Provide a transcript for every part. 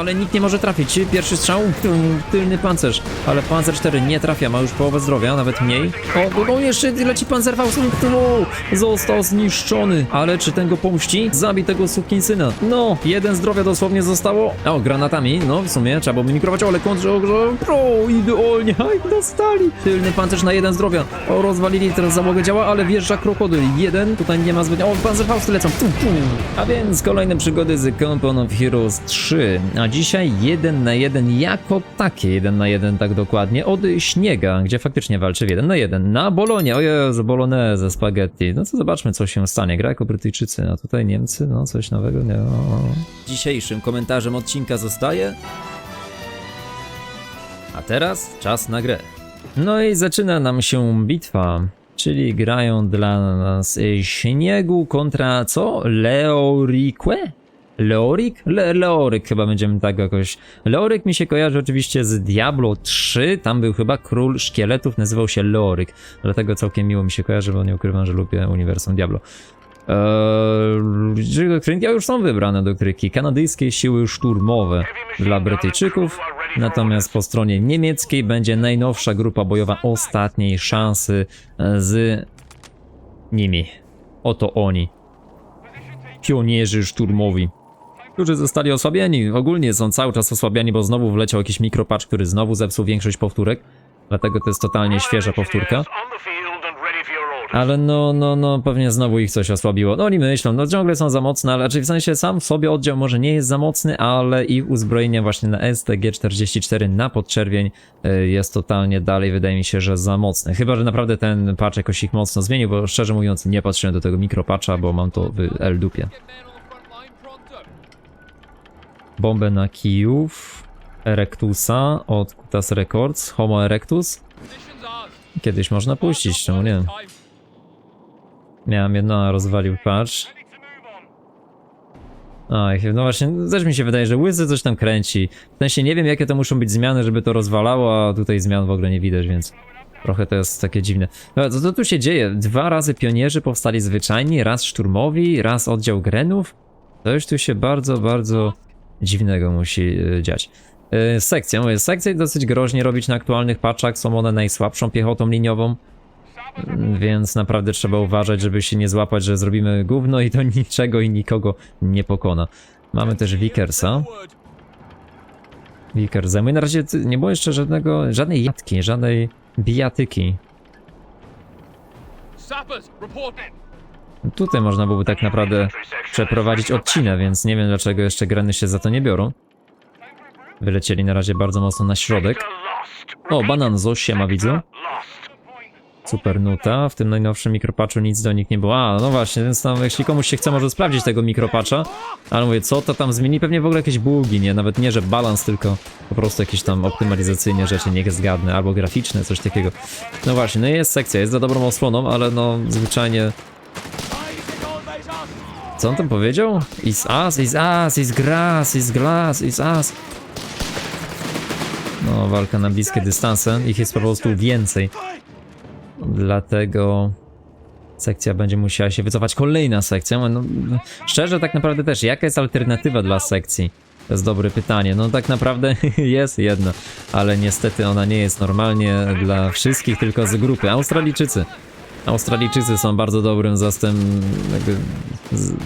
ale nikt nie może trafić. Pierwszy strzał, tum, tylny pancerz, ale pancer 4 nie trafia, ma już połowę zdrowia, nawet mniej. O, no jeszcze leci panzerfaust, tu został zniszczony, ale czy ten go pomści? Zabij tego sukinsyna. No, jeden zdrowia dosłownie zostało. O, granatami, no w sumie trzeba było mikrować, ale kontrze, o, idealnie, aj, dostali. Tylny pancerz na jeden zdrowia. O, rozwalili, teraz załogę działa, ale wjeżdża krokodyl. Jeden, tutaj nie ma zbyt... O, panzerfausty lecą, tu, tu. A więc kolejne przygody z Company of Heroes 3. A dzisiaj jeden na jeden jako takie, jeden na jeden tak dokładnie, od śniega, gdzie faktycznie walczy w jeden na jeden. Na Bolonie, o Jezu, Bolognese, spaghetti. No to zobaczmy, co się stanie. Gra jako Brytyjczycy, a tutaj Niemcy, no coś nowego, nie. No. Dzisiejszym komentarzem odcinka zostaje... A teraz czas na grę. No i zaczyna nam się bitwa, czyli grają dla nas śniegu kontra co? Leorique? Leorik? Le Leoryk chyba będziemy tak jakoś. Leoryk mi się kojarzy oczywiście z Diablo 3, tam był chyba król szkieletów, nazywał się Leoryk, dlatego całkiem miło mi się kojarzy, bo nie ukrywam, że lubię uniwersum Diablo. Eee, doktrinki już są wybrane doktryki. Kanadyjskie siły szturmowe dla Brytyjczyków, natomiast po stronie niemieckiej będzie najnowsza grupa bojowa ostatniej szansy e, z nimi. Oto oni. Pionierzy szturmowi. Którzy zostali osłabieni. Ogólnie są cały czas osłabiani, bo znowu wleciał jakiś mikropatch, który znowu zepsuł większość powtórek. Dlatego to jest totalnie świeża powtórka. Ale no, no, no, pewnie znowu ich coś osłabiło. No oni myślą, no ciągle są za mocne, ale raczej w sensie sam w sobie oddział może nie jest za mocny, ale ich uzbrojenie właśnie na STG-44 na podczerwień y, jest totalnie dalej, wydaje mi się, że za mocne. Chyba, że naprawdę ten patch jakoś ich mocno zmienił, bo szczerze mówiąc nie patrzyłem do tego mikropatcha, bo mam to w L-dupie. Bombę na Kijów, Erectusa od Kutas Records, Homo Erectus. Kiedyś można puścić, czemu nie? Miałem jedno, a rozwalił patch. Oj, no właśnie, też mi się wydaje, że Łyzy coś tam kręci. W sensie nie wiem, jakie to muszą być zmiany, żeby to rozwalało, a tutaj zmian w ogóle nie widać, więc trochę to jest takie dziwne. No, co to tu się dzieje? Dwa razy pionierzy powstali zwyczajni, raz szturmowi, raz oddział grenów. Już tu się bardzo, bardzo dziwnego musi y, dziać. Y, sekcja, mówię, sekcje dosyć groźnie robić na aktualnych patchach, są one najsłabszą piechotą liniową. Więc naprawdę trzeba uważać, żeby się nie złapać, że zrobimy gówno i to niczego i nikogo nie pokona. Mamy też Vickersa. Vickers zajmuje. Na razie nie było jeszcze żadnego, żadnej jatki, żadnej bijatyki. Sappers, reporting. Tutaj można byłoby tak naprawdę przeprowadzić odcinek, więc nie wiem dlaczego jeszcze grany się za to nie biorą. Wylecieli na razie bardzo mocno na środek. O, Bananzo, siema widzę. Super nuta, w tym najnowszym mikropatchu nic do nich nie było. A, no właśnie, więc tam, jeśli komuś się chce, może sprawdzić tego mikropatcha. Ale mówię, co to tam zmieni? Pewnie w ogóle jakieś bugi, nie? Nawet nie, że balans, tylko po prostu jakieś tam optymalizacyjne rzeczy, niech zgadnę, albo graficzne, coś takiego. No właśnie, no jest sekcja, jest za dobrą osłoną, ale no, zwyczajnie... Co on tam powiedział? Is us, is us, is grass, is glass, is us. No, walka na bliskie dystanse, ich jest po prostu więcej. Dlatego sekcja będzie musiała się wycofać. Kolejna sekcja. No, szczerze, tak naprawdę też, jaka jest alternatywa dla sekcji? To jest dobre pytanie. No tak naprawdę jest jedna, ale niestety ona nie jest normalnie dla wszystkich, tylko z grupy. Australijczycy. Australijczycy są bardzo dobrym zastęp... Jakby,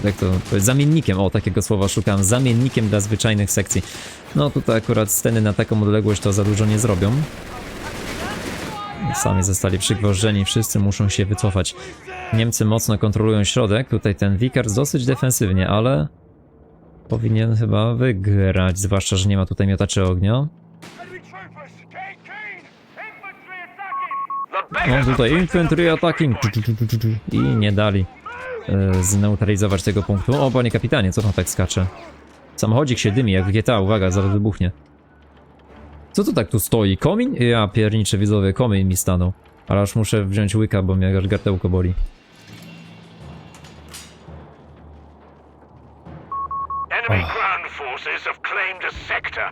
jak to powiedzieć? Zamiennikiem, o takiego słowa szukam. Zamiennikiem dla zwyczajnych sekcji. No tutaj akurat sceny na taką odległość to za dużo nie zrobią. Sami zostali przygwożdżeni, wszyscy muszą się wycofać. Niemcy mocno kontrolują środek, tutaj ten Vickers dosyć defensywnie, ale powinien chyba wygrać, zwłaszcza, że nie ma tutaj miotaczy ognia. No tutaj infantry attacking i nie dali e, zneutralizować tego punktu. O, panie kapitanie, co pan tak skacze? Samochodzik się dymi jak GTA, uwaga, zaraz wybuchnie. Co to tak tu stoi? Komin? Ja pierniczę widzowie, komin mi stanął. Ale aż muszę wziąć łyka, bo mnie aż gardełko boli.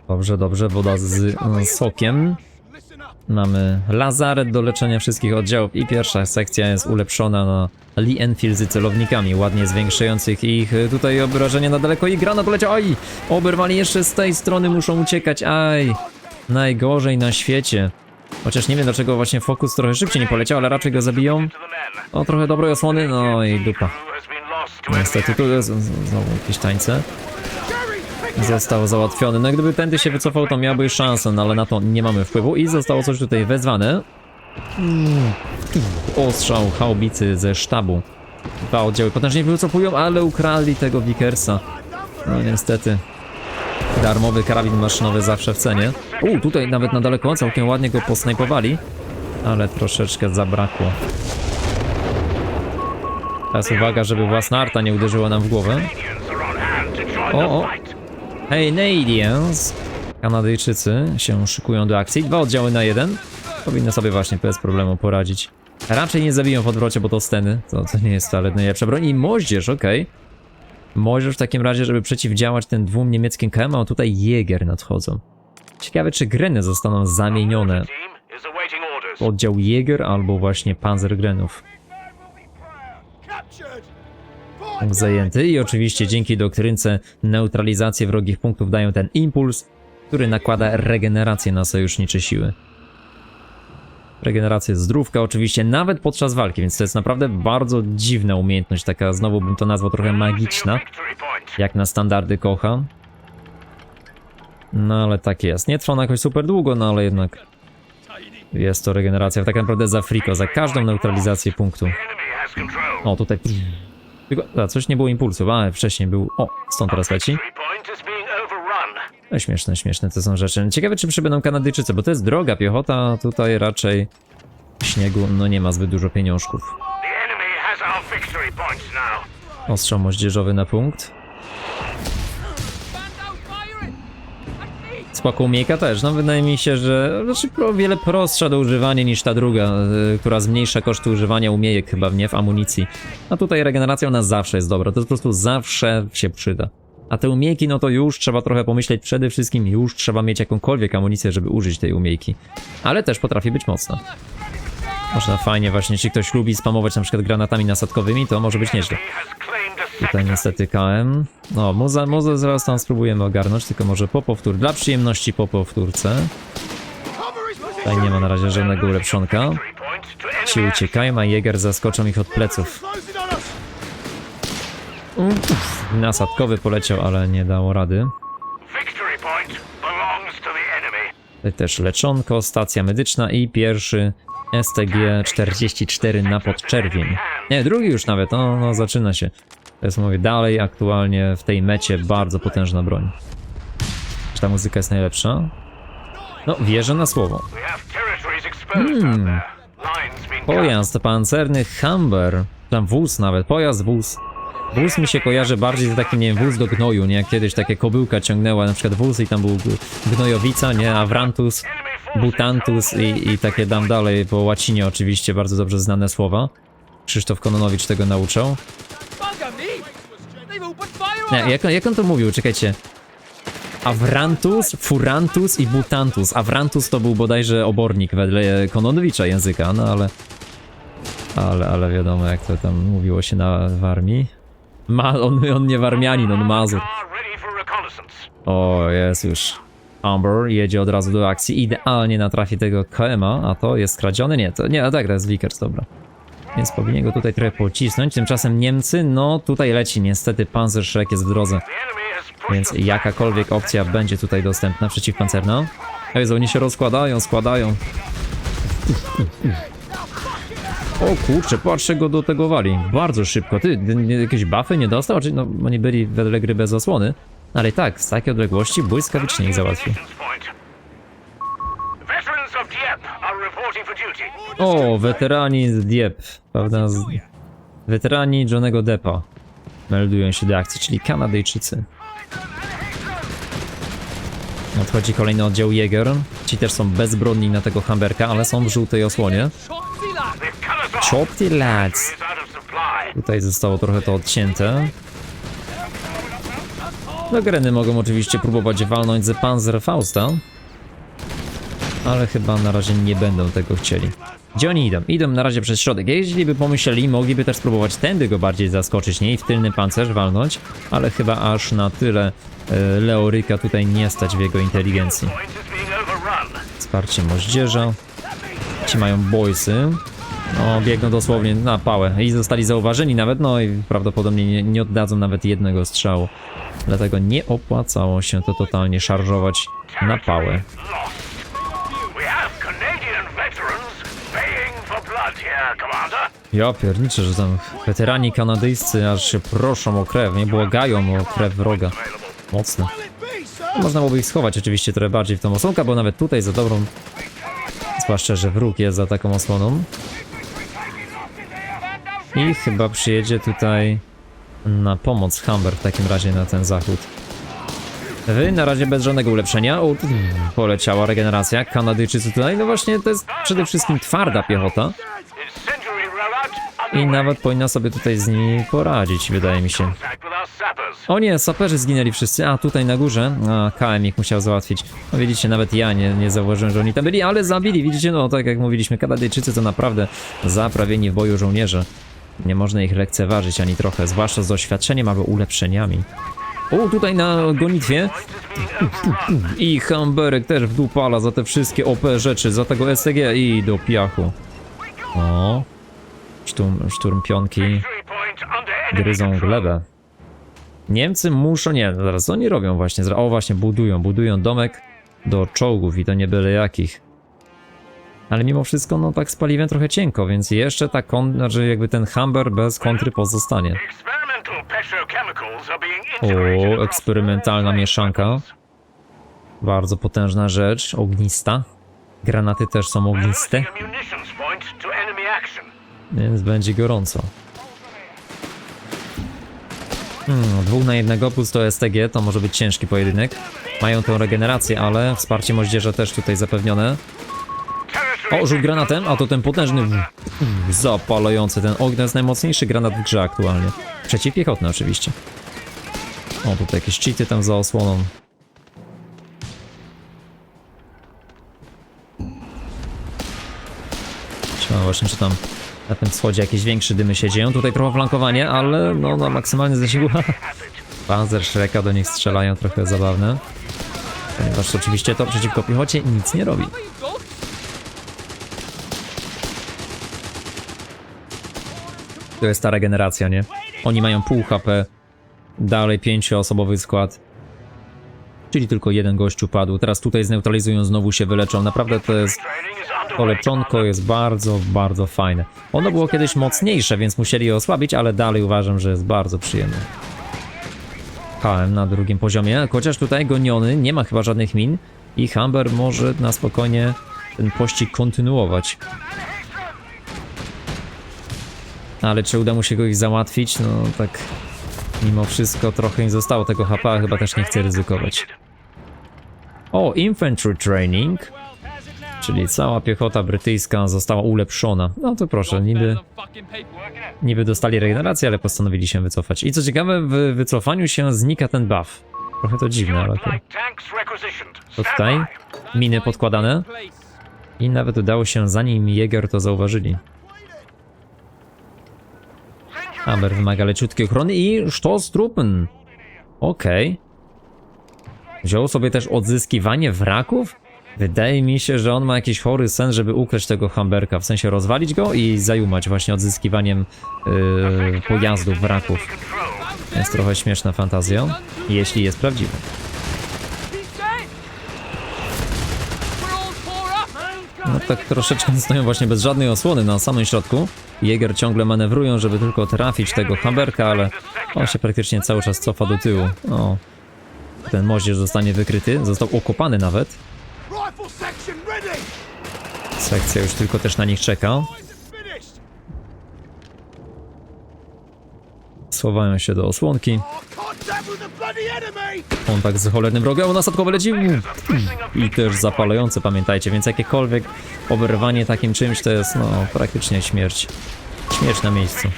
Dobrze, dobrze, woda z, z sokiem. Mamy lazaret do leczenia wszystkich oddziałów i pierwsza sekcja jest ulepszona na Lee Enfield z celownikami, ładnie zwiększających ich y, tutaj obrażenia na daleko i granat poleciał, aj! Oberwali jeszcze z tej strony, muszą uciekać, aj! Najgorzej na świecie. Chociaż nie wiem dlaczego właśnie Fokus trochę szybciej nie poleciał, ale raczej go zabiją. O, trochę dobrej osłony, no i dupa. Niestety tu jest znowu jakieś tańce. Został załatwiony. No gdyby tędy się wycofał, to miałby szansę, no ale na to nie mamy wpływu. I zostało coś tutaj wezwane. Ostrzał haubicy ze sztabu. Dwa oddziały potężnie wycofują, ale ukradli tego Vickersa. No niestety. Darmowy karabin maszynowy zawsze w cenie. U, tutaj nawet na daleko całkiem ładnie go posnajpowali. Ale troszeczkę zabrakło. Teraz uwaga, żeby własna arta nie uderzyła nam w głowę. O, o. Hey, Canadians! Kanadyjczycy się szykują do akcji. Dwa oddziały na jeden. Powinny sobie właśnie bez problemu poradzić. Raczej nie zabiją w odwrocie, bo to steny. To, to nie jest wcale najlepsza broń. I moździerz, okej. Moździerz w takim razie, żeby przeciwdziałać tym dwóm niemieckim KM, a tutaj Jäger nadchodzą. Ciekawe, czy greny zostaną zamienione w oddział Jäger albo właśnie Panzergrenów. Punkt zajęty i oczywiście dzięki doktrynce neutralizację wrogich punktów dają ten impuls, który nakłada regenerację na sojusznicze siły. Regenerację zdrówka oczywiście nawet podczas walki, więc to jest naprawdę bardzo dziwna umiejętność, taka znowu bym to nazwał trochę magiczna, jak na standardy kocha. No ale tak jest. Nie trwa ona jakoś super długo, no ale jednak jest to regeneracja tak naprawdę za friko, za każdą neutralizację punktu. O, tutaj... Tylko, a, coś nie było impulsów, a wcześniej był... O, stąd teraz leci. No, śmieszne, śmieszne to są rzeczy. Ciekawe, czy przybędą Kanadyjczycy, bo to jest droga piechota, tutaj raczej śniegu, no nie ma zbyt dużo pieniążków. Ostrzał moździerzowy na punkt. Spoko umiejka też, no wydaje mi się, że znaczy pro, wiele prostsza do używania niż ta druga, y, która zmniejsza koszty używania umiejek chyba, nie, w amunicji. A tutaj regeneracja ona zawsze jest dobra, to po prostu zawsze się przyda. A te umiejki, no to już trzeba trochę pomyśleć, przede wszystkim już trzeba mieć jakąkolwiek amunicję, żeby użyć tej umiejki. Ale też potrafi być mocna. Można fajnie właśnie, jeśli ktoś lubi spamować na przykład granatami nasadkowymi, to może być nieźle. Tutaj niestety KM. No, muza, muzę zaraz tam spróbujemy ogarnąć, tylko może po powtór. Dla przyjemności po powtórce. Tutaj nie ma na razie żadnego ulepszonka. Ci uciekają, a Jäger zaskoczą ich od pleców. Uff, nasadkowy poleciał, ale nie dało rady. Tutaj też leczonko, stacja medyczna i pierwszy STG-44 na podczerwień. Nie, drugi już nawet, no, no zaczyna się. Jest, mówię, dalej aktualnie w tej mecie bardzo potężna broń. Czy ta muzyka jest najlepsza? No, wierzę na słowo. Hmm. Pojazd pancerny Humber. Tam wóz nawet, pojazd wóz. Wóz mi się kojarzy bardziej z takim, nie wiem, wóz do gnoju, nie? Jak kiedyś takie kobyłka ciągnęła na przykład wóz i tam był gnojowica, nie? Avrantus, Butantus i, i takie dam dalej po łacinie oczywiście, bardzo dobrze znane słowa. Krzysztof Kononowicz tego nauczał. Nie, jak, on- jak on to mówił? Czekajcie. Avrantus, Furantus i Butantus. Avrantus to był bodajże obornik wedle Kononowicza języka, no ale... Ale, ale wiadomo jak to tam mówiło się na, w armii. Ma, on, on nie warmianin, on Mazur. O, jest już. Amber jedzie od razu do akcji, idealnie natrafi tego KMA, a to jest kradziony? Nie, to nie, a tak, to jest Vickers, dobra. Więc powinien go tutaj trochę pocisnąć, tymczasem Niemcy, no tutaj leci niestety, Panzerschreck jest w drodze. Więc jakakolwiek opcja będzie tutaj dostępna przeciwpancerna. A Jezu, oni się rozkładają, składają. O kurczę, patrzę go dotegowali. Bardzo szybko. Ty, jakieś buffy nie dostał? Czy no, oni byli wedle gry bez osłony. Ale tak, z takiej odległości błyskawicznie ich załatwił. O, weterani z Dieppe, prawda? Z... Weterani Johnego Deppa meldują się do akcji, czyli Kanadyjczycy. Nadchodzi kolejny oddział Jäger. Ci też są bezbronni na tego Hamberka, ale są w żółtej osłonie. Chop the lads! Tutaj zostało trochę to odcięte. No greny mogą oczywiście próbować walnąć ze Panzerfausta. Ale chyba na razie nie będą tego chcieli. Gdzie oni idą? Idą na razie przez środek. Jeśli by pomyśleli, mogliby też spróbować tędy go bardziej zaskoczyć, nie? I w tylny pancerz walnąć, ale chyba aż na tyle e, Leoryka tutaj nie stać w jego inteligencji. Wsparcie moździerza. Ci mają boysy. No, biegną dosłownie na pałę i zostali zauważeni nawet, no i prawdopodobnie nie, nie oddadzą nawet jednego strzału. Dlatego nie opłacało się to totalnie szarżować na pałę. Ja pierniczę, że tam weterani kanadyjscy aż się proszą o krew, nie błagają o krew wroga. Mocne. Można byłoby ich schować oczywiście trochę bardziej w tą osłonkę, bo nawet tutaj za dobrą... Zwłaszcza, że wróg jest za taką osłoną. I chyba przyjedzie tutaj na pomoc Humber w takim razie na ten zachód. Wy na razie bez żadnego ulepszenia. O, poleciała regeneracja. Kanadyjczycy tutaj, no właśnie to jest przede wszystkim twarda piechota. I nawet powinna sobie tutaj z nimi poradzić, wydaje mi się. O nie, saperzy zginęli wszyscy. A, tutaj na górze. A, KM ich musiał załatwić. No widzicie, nawet ja nie, nie zauważyłem, że oni tam byli, ale zabili. Widzicie, no tak jak mówiliśmy, Kanadyjczycy to naprawdę zaprawieni w boju żołnierze. Nie można ich lekceważyć ani trochę, zwłaszcza z doświadczeniem albo ulepszeniami. O, tutaj na gonitwie. I Hamberek też w dół pala za te wszystkie OP rzeczy, za tego STG i do piachu. O. Szturm, pionki gryzą glebę. Niemcy muszą, nie, zaraz, co oni robią właśnie? O, właśnie, budują, budują domek do czołgów i to nie byle jakich. Ale mimo wszystko, no tak z paliwem trochę cienko, więc jeszcze ta kon, znaczy jakby ten Humber bez kontry pozostanie. O, eksperymentalna mieszanka. Bardzo potężna rzecz, ognista. Granaty też są ogniste, więc będzie gorąco. Hmm, dwóch na jednego plus to STG, to może być ciężki pojedynek. Mają tę regenerację, ale wsparcie moździerza też tutaj zapewnione. O, rzut granatem, a to ten potężny zapalający, ten to jest najmocniejszy granat w grze aktualnie. Przeciwpiechotny oczywiście. O, tutaj jakieś cheaty tam za osłoną. Trzeba właśnie, czy tam na tym wschodzie jakieś większe dymy się dzieją. Tutaj trochę flankowanie, ale no na maksymalny zasięgu. Panzer Shreka do nich strzelają, trochę zabawne. Ponieważ oczywiście to przeciwko piechocie nic nie robi. To jest ta regeneracja, nie? Oni mają pół HP, dalej pięcioosobowy skład. Czyli tylko jeden gościu padł. Teraz tutaj zneutralizują, znowu się wyleczą. Naprawdę to jest... To leczonko jest bardzo, bardzo fajne. Ono było kiedyś mocniejsze, więc musieli je osłabić, ale dalej uważam, że jest bardzo przyjemne. KM na drugim poziomie, chociaż tutaj goniony, nie ma chyba żadnych min i Humber może na spokojnie ten pościg kontynuować. Ale czy uda mu się go ich załatwić? No tak mimo wszystko trochę im zostało tego HP, chyba też nie chce ryzykować. O, Infantry Training. Czyli cała piechota brytyjska została ulepszona. No to proszę, niby, niby dostali regenerację, ale postanowili się wycofać. I co ciekawe, w wycofaniu się znika ten buff. Trochę to dziwne, ale to... To tutaj miny podkładane. I nawet udało się, zanim Jäger to zauważyli. Amber wymaga leciutkiej ochrony i Stoßtruppen. Okej. Wziął sobie też odzyskiwanie wraków? Wydaje mi się, że on ma jakiś chory sen, żeby ukraść tego Hamberka, w sensie rozwalić go i zajumać właśnie odzyskiwaniem yy, pojazdów, wraków. Jest trochę śmieszna fantazja, jeśli jest prawdziwa. No tak troszeczkę stoją właśnie bez żadnej osłony na samym środku. Jäger ciągle manewrują, żeby tylko trafić tego Hamberka, ale on się praktycznie cały czas cofa do tyłu. O, ten moździerz zostanie wykryty, został okopany nawet. Sekcja już tylko też na nich czeka. Schowają się do osłonki. Oh! Kontakt z cholernym wrogiem, nasadkowe leci. Threatening a I też zapalające, pamiętajcie, więc jakiekolwiek oberwanie takim czymś to jest, no, praktycznie śmierć. Śmierć na miejscu.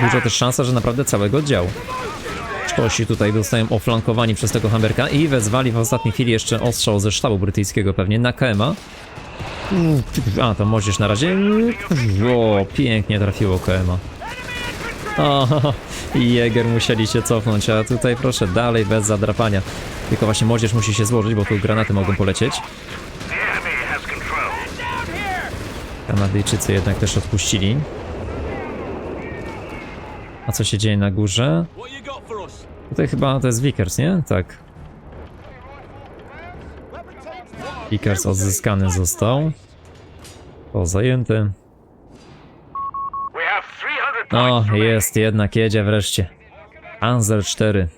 Duża też szansa, że naprawdę całego oddziału. Sztosi tutaj zostają oflankowani przez tego Hamberka i wezwali w ostatniej chwili jeszcze ostrzał ze sztabu brytyjskiego pewnie na KMA. A, to możesz na razie. O, pięknie trafiło KMA. O, Jäger musieli się cofnąć, a tutaj proszę dalej bez zadrapania. Tylko właśnie młodzież musi się złożyć, bo tu granaty mogą polecieć. Kanadyjczycy jednak też odpuścili. A co się dzieje na górze? Tutaj chyba to jest Vickers, nie? Tak. Vickers odzyskany został. O, zajęty. We have 300 O, points remaining. jest, jednak jedzie wreszcie. Panzer 4.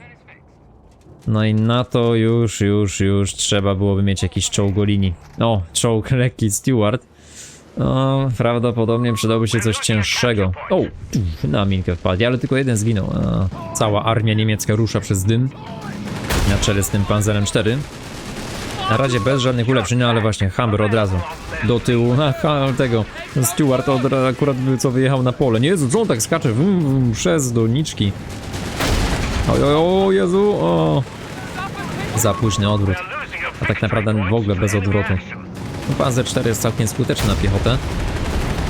No i na to już, już, już trzeba byłoby mieć jakiś czołgolini. O, czołg lekki Stewart. No, prawdopodobnie przydałby się coś cięższego. O, na minkę wpadli, ale tylko jeden zginął. A, cała armia niemiecka rusza przez dym. Na czele z tym Panzerem 4. Na razie bez żadnych ulepszeń, no ale właśnie Humber od razu do tyłu. Aha, tego Stewart od, akurat co wyjechał na pole. Nie, Jezu, on tak skacze wum, przez doniczki. Oj, oj, o Jezu, o. Za późny odwrót. A tak naprawdę w ogóle bez odwrotu. Panzer 4 jest całkiem skuteczny na piechotę.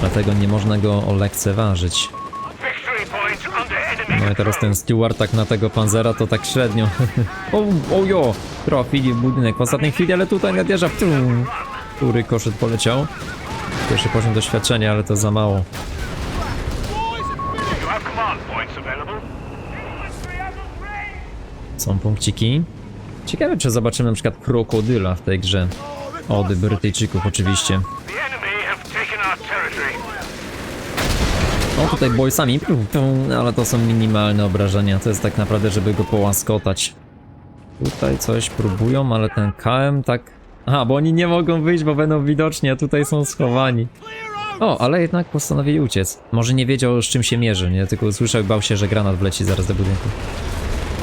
Dlatego nie można go lekceważyć. No i teraz ten Stewart tak na tego Panzera to tak średnio. o, ojo! Trafili w budynek w ostatniej chwili, ale tutaj nadjeżdża. Który koszyt poleciał. Pierwszy poziom doświadczenia, ale to za mało. Są punkciki. Ciekawe, czy zobaczymy na przykład krokodyla w tej grze. Od Brytyjczyków oczywiście. No tutaj boysami, ale to są minimalne obrażenia. To jest tak naprawdę, żeby go połaskotać. Tutaj coś próbują, ale ten KM tak... Aha, bo oni nie mogą wyjść, bo będą widoczni, a tutaj są schowani. O, ale jednak postanowili uciec. Może nie wiedział, z czym się mierzy, nie? Tylko usłyszał bał się, że granat wleci zaraz do budynku.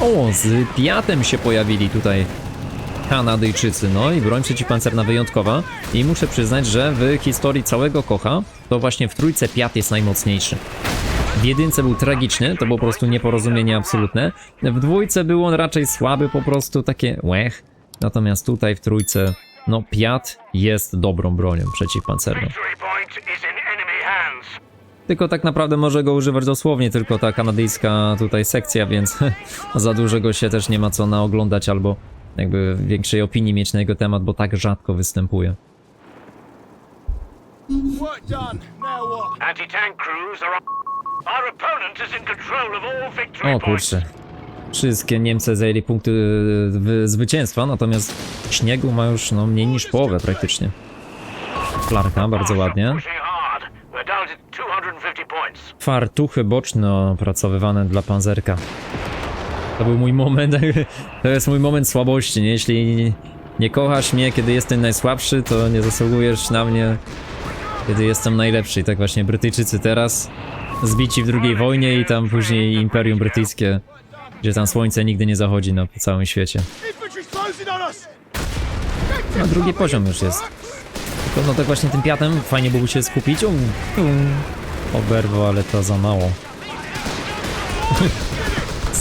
O, z piatem się pojawili tutaj Kanadyjczycy. No i broń przeciwpancerna wyjątkowa. I muszę przyznać, że w historii całego Kocha, to właśnie w trójce piat jest najmocniejszy. W jedynce był tragiczny, to było po prostu nieporozumienie absolutne. W dwójce był on raczej słaby, po prostu takie łech. Natomiast tutaj w trójce, no piat jest dobrą bronią przeciwpancerną. Tylko tak naprawdę może go używać dosłownie tylko ta kanadyjska tutaj sekcja, więc za dużo go się też nie ma co naoglądać albo jakby większej opinii mieć na jego temat, bo tak rzadko występuje. Work done. Now what? Anti-tank crews are on. Our opponent is in control of all victory O points. kurczę. Wszystkie Niemcy zajęli punkty wy- zwycięstwa, natomiast śniegu ma już no, mniej niż połowę praktycznie. Flarka, bardzo ładnie. Pushing hard. We're down to 250 points. Fartuchy boczne opracowywane dla panzerka. To był mój moment, to jest mój moment słabości, nie? Jeśli nie kochasz mnie, kiedy jestem najsłabszy, to nie zasługujesz na mnie, kiedy jestem najlepszy. I tak właśnie Brytyjczycy teraz, zbici w II wojnie i tam później Imperium Brytyjskie, gdzie tam słońce nigdy nie zachodzi na całym świecie. No drugi poziom już jest. Tylko no tak właśnie tym piatem fajnie byłoby się skupić. Um, um. Oberwo, ale to za mało.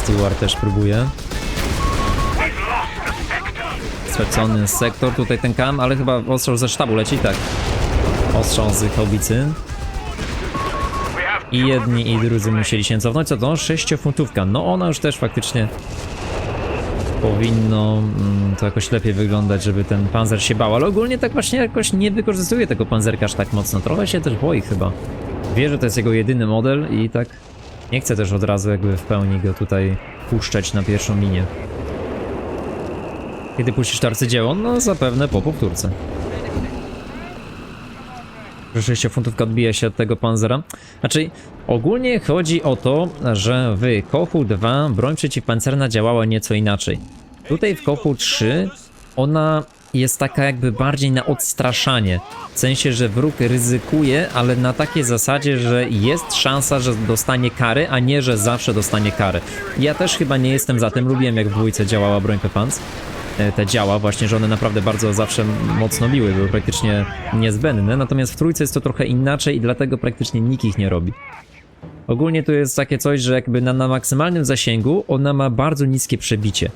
Stewart też próbuje. Stracony sektor, tutaj ten kam, ale chyba ostrzał ze sztabu leci, tak. Ostrzał z haubicy. I jedni i drudzy musieli się cofnąć. Co to? Sześciofuntówka. No ona już też faktycznie powinno mm, to jakoś lepiej wyglądać, żeby ten panzer się bał, ale ogólnie tak właśnie jakoś nie wykorzystuje tego panzerka aż tak mocno. Trochę się też boi chyba. Wie, że to jest jego jedyny model i tak nie chce też od razu jakby w pełni go tutaj puszczać na pierwszą linię. Kiedy puścisz to arcydzieło? No zapewne po powtórce. że 6 funtówka odbija się od tego panzera. Znaczy, ogólnie chodzi o to, że w Kochu 2 broń przeciwpancerna działała nieco inaczej. Tutaj w Kochu 3 ona jest taka jakby bardziej na odstraszanie. W sensie, że wróg ryzykuje, ale na takiej zasadzie, że jest szansa, że dostanie kary, a nie, że zawsze dostanie kary. Ja też chyba nie jestem za tym, lubiłem jak w dwójce działała broń Pepans e, te działa, właśnie, że one naprawdę bardzo zawsze mocno biły, były praktycznie niezbędne. Natomiast w trójce jest to trochę inaczej i dlatego praktycznie nikt ich nie robi. Ogólnie to jest takie coś, że jakby na, na maksymalnym zasięgu ona ma bardzo niskie przebicie.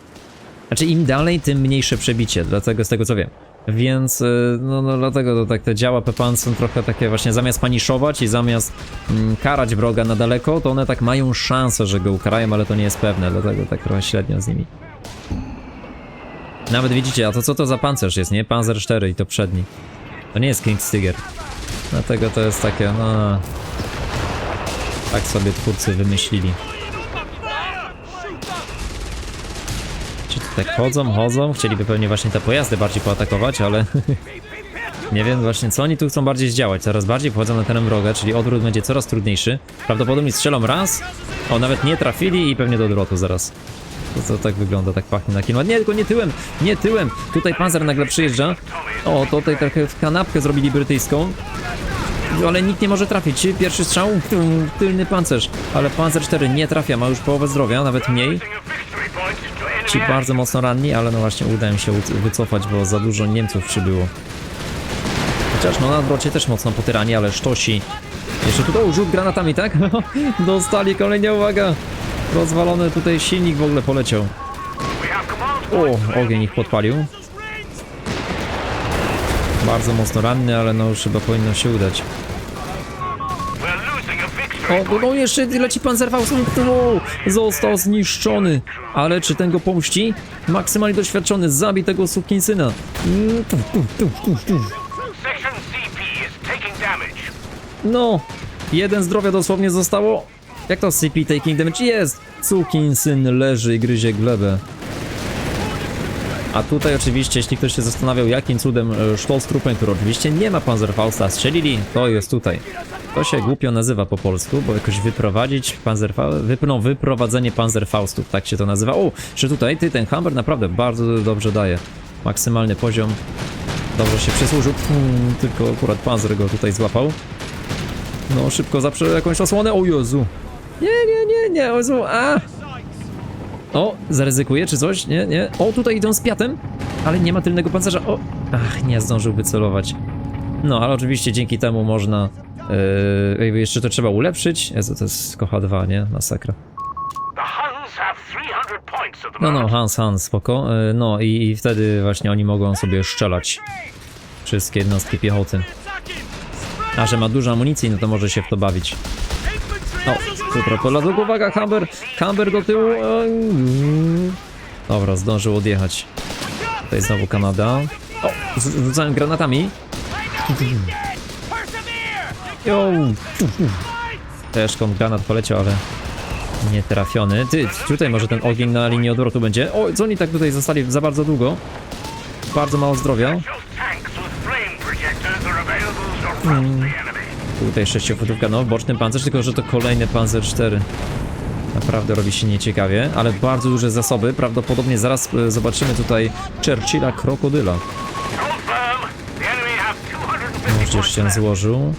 Znaczy im dalej, tym mniejsze przebicie, dlatego z tego co wiem. Więc y, no, no dlatego to tak to działa Pepan są trochę takie właśnie zamiast paniszować i zamiast mm, karać wroga na daleko, to one tak mają szansę, że go ukarają, ale to nie jest pewne, dlatego tak trochę średnio z nimi. Nawet widzicie, a to co to za pancerz jest, nie? Panzer 4 i to przedni. To nie jest King Stiger. Dlatego to jest takie, no... Tak sobie twórcy wymyślili. Tutaj chodzą, chodzą? Chcieliby pewnie właśnie te pojazdy bardziej poatakować, ale... Nie wiem właśnie co oni tu chcą bardziej zdziałać. Coraz bardziej wchodzą na teren wroga, czyli odwrót będzie coraz trudniejszy. Prawdopodobnie strzelą raz, o nawet nie trafili i pewnie do odwrotu zaraz. To, to tak wygląda, tak pachnie na kino. Nie, tylko nie tyłem, nie tyłem. Tutaj panzer nagle przyjeżdża. O, tutaj trochę w kanapkę zrobili brytyjską. Ale nikt nie może trafić. Pierwszy strzał, tylny pancerz. Ale panzer 4 nie trafia, ma już połowę zdrowia, nawet mniej. Ci bardzo mocno ranni, ale no właśnie uda im się wycofać, bo za dużo Niemców przybyło. Chociaż no na odwrocie też mocno potyrani, ale sztosi. Jeszcze tutaj rzut granatami, tak? Dostali kolejnie, uwaga! Rozwalony tutaj silnik w ogóle poleciał. O, ogień ich podpalił. Bardzo mocno ranny, ale no już chyba powinno się udać. We're losing a victory O, no jeszcze leci Panzerfaust. O, został zniszczony. Ale czy ten go pomści? Maksymalnie doświadczony, zabij tego sukinsyna. Mm. No, jeden zdrowia dosłownie zostało. Jak to CP taking damage? Jest! Sukinsyn leży i gryzie glebę. A tutaj oczywiście, jeśli ktoś się zastanawiał, jakim cudem e, Stolztruppen, który oczywiście nie ma Panzerfausta, strzelili, to jest tutaj. To się głupio nazywa po polsku, bo jakoś wyprowadzić Panzerfa... Wypną wyprowadzenie Panzerfaustów, tak się to nazywa. O, czy tutaj, ty, ten Hammer naprawdę bardzo dobrze daje. Maksymalny poziom. Dobrze się przysłużył, Hmm, tylko akurat Panzer go tutaj złapał. No, szybko zaprze jakąś osłonę. O Jezu. Nie, nie, nie, nie, o Jezu, a! O, zaryzykuje czy coś? Nie, nie. O, tutaj idą z piatem, ale nie ma tylnego pancerza. O, ach, nie zdążył wycelować. No, ale oczywiście dzięki temu można... Yy, jeszcze to trzeba ulepszyć. Jezu, to jest kocha 2, nie? Masakra. The Huns have 300 points at the No, no. Hans, Hans, spoko. Yy, no i, i wtedy właśnie oni mogą sobie szczelać. Wszystkie jednostki piechoty. A że ma dużo amunicji, no to może się w to bawić. O, super, poladuk, uwaga, Hamber, Hamber do tyłu. Eee, Dobra, zdążył odjechać. Tutaj znowu Kanada. O, rzucałem granatami. Jo. Też kon granat poleciał, ale nie trafiony. Ty, tutaj może ten ogień na linii odwrotu będzie. O, co oni tak tutaj zostali za bardzo długo? Bardzo mało zdrowia. Those Tutaj sześciofutówka, no, boczny pancerz, tylko że to kolejny panzer 4. Naprawdę robi się nieciekawie, ale bardzo duże zasoby. Prawdopodobnie zaraz e, zobaczymy tutaj Churchilla Krokodyla. Hold firm. The enemy have 250 Już points się złożył.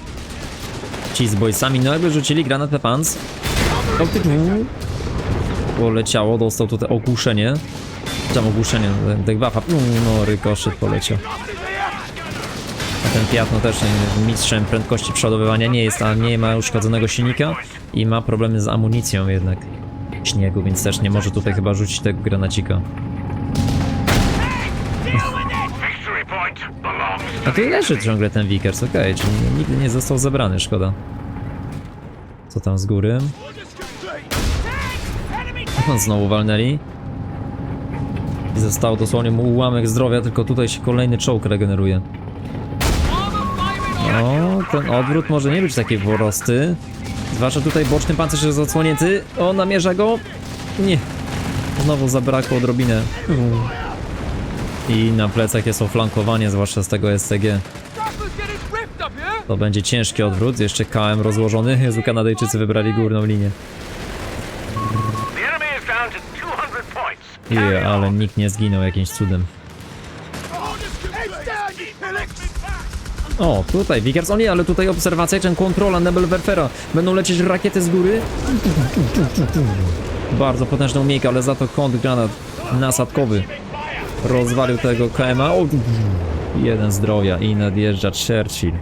Ci z no jakby rzucili granat ty tu. Poleciało, dostał tutaj ogłuszenie. Tam ogłuszenie, degwafa. No, rykoszet poleciał. Ten Fiat no też nie, mistrzem prędkości przodowywania nie jest, a nie ma uszkodzonego silnika i ma problemy z amunicją jednak śniegu, więc też nie może tutaj chyba rzucić tego granacika. A tu leży ciągle ten Vickers, okej, czyli nigdy nie został zabrany, szkoda. Co tam z góry? No, znowu walnęli. I został dosłownie mu ułamek zdrowia, tylko tutaj się kolejny czołg regeneruje. O, ten odwrót może nie być taki prosty. Zwłaszcza tutaj boczny pancerz jest odsłonięty. O, namierza go. Nie. Znowu zabrakło odrobinę. I na plecach jest oflankowanie, zwłaszcza z tego SCG. To będzie ciężki odwrót, jeszcze KM rozłożony. Jezu, Kanadyjczycy wybrali górną linię. The enemy is down to 200 points. Je, ale nikt nie zginął jakimś cudem. O, tutaj Vickers, o nie, ale tutaj obserwacja, ten kontrola Nebelwerfera. Będą lecieć rakiety z góry. Bardzo potężna umiejka, ale za to kąt granat nasadkowy. Rozwalił tego KMA. O, jeden zdrowia i nadjeżdża Churchill.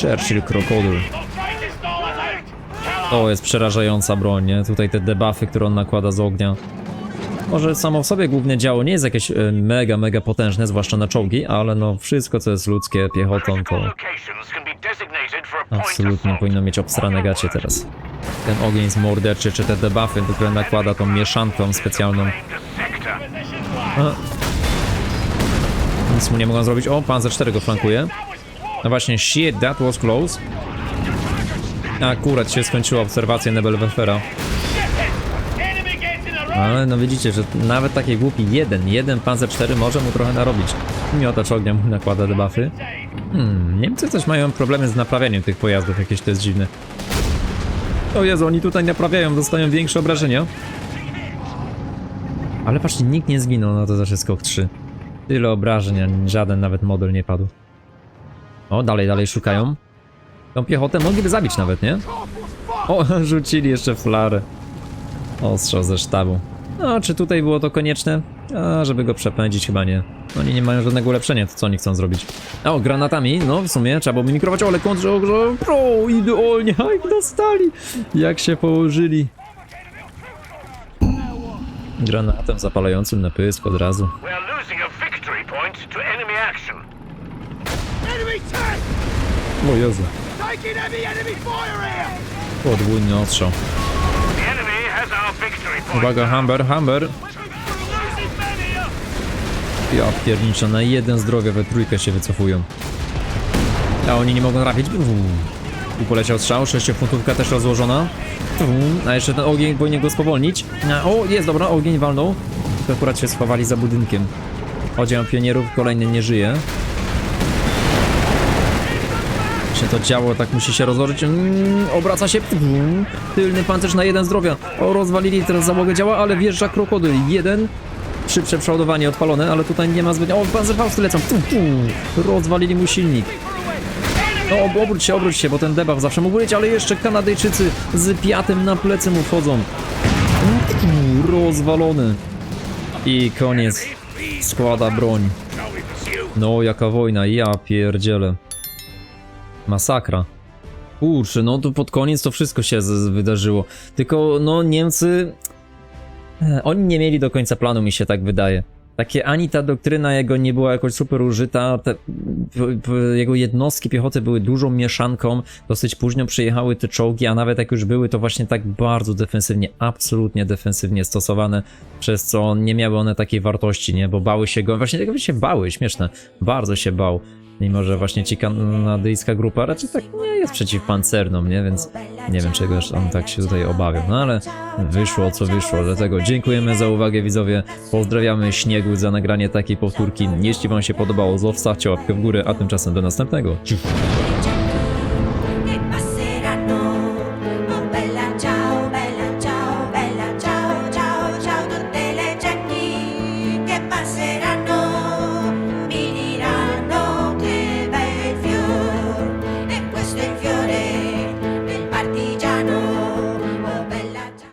Churchill krokodyl. To jest przerażająca broń, nie? Tutaj te debuffy, które on nakłada z ognia. Może samo w sobie główne działo nie jest jakieś e, mega, mega potężne, zwłaszcza na czołgi, ale no wszystko co jest ludzkie, piechotą to absolutnie powinno mieć obstrane gacie teraz. Ten ogień z morderczy, czy te debuffy, które nakłada tą mieszanką specjalną. Claimed a sector. A. Nic mu nie mogą zrobić. O, Panzer 4 go flankuje. No właśnie, shit, that was close. Akurat się skończyła obserwacja Nebelwerfera. Ale no widzicie, że nawet taki głupi jeden, jeden Panzer 4 może mu trochę narobić. Miotacz ognia mu nakłada debuffy. Hmm, Niemcy coś mają problemy z naprawianiem tych pojazdów, jakieś to jest dziwne. O Jezu, oni tutaj naprawiają, dostają większe obrażenia. Ale patrzcie, nikt nie zginął, no to zawsze skok 3. Tyle obrażeń, żaden nawet model nie padł. O, dalej, dalej szukają. Tą piechotę mogliby zabić nawet, nie? O, rzucili jeszcze flarę. Ostrzał ze sztabu. No, czy tutaj było to konieczne? A, żeby go przepędzić, chyba nie. Oni nie mają żadnego ulepszenia, to co oni chcą zrobić? O, granatami, no w sumie trzeba było mikrować, ale kontrze, o, idealnie, jak dostali! Jak się położyli. Granatem zapalającym na pysk od razu. O Jezu. Podwójny ostrzał. Uwaga, Humber, Humber. Ja pierniczę, na jeden zdrowia we trójkę się wycofują. A oni nie mogą trafić. Tu poleciał strzał, sześciofuntówka też rozłożona. A jeszcze ten ogień powinien go spowolnić. O, jest, dobra, ogień walnął. Akurat się schowali za budynkiem. Oddział pionierów, kolejny nie żyje. To działo, tak musi się rozłożyć. Mm, obraca się. Mm, tylny pancerz na jeden zdrowia. O, rozwalili teraz załogę działa, ale wjeżdża krokodyl. Jeden. Szybsze przeładowanie odpalone, ale tutaj nie ma zbyt... O, panzerfausty lecą. Tu. Rozwalili mu silnik. No, ob- obróć się, obróć się, bo ten debuff zawsze mógł być, ale jeszcze Kanadyjczycy z piatem na plecy mu wchodzą. Rozwalony. I koniec. Składa broń. No, jaka wojna, ja pierdzielę. Masakra. Kurczę, no to pod koniec to wszystko się wydarzyło. Tylko, no, Niemcy... e, Oni nie mieli do końca planu, mi się tak wydaje. Takie ani ta doktryna jego nie była jakoś super użyta, te, jego jednostki piechoty były dużą mieszanką, dosyć późno przyjechały te czołgi, a nawet jak już były, to właśnie tak bardzo defensywnie, absolutnie defensywnie stosowane, przez co nie miały one takiej wartości, nie, bo bały się go, właśnie tego się bały, śmieszne, bardzo się bał. Mimo, że właśnie ci kanadyjska grupa raczej tak nie jest przeciwpancerną, nie? Więc nie wiem, czegoś on tak się tutaj obawiał. No ale wyszło co wyszło, dlatego dziękujemy za uwagę widzowie. Pozdrawiamy Śniegu za nagranie takiej powtórki. Jeśli wam się podobało, zostawcie łapkę w górę, a tymczasem do następnego. Ciu.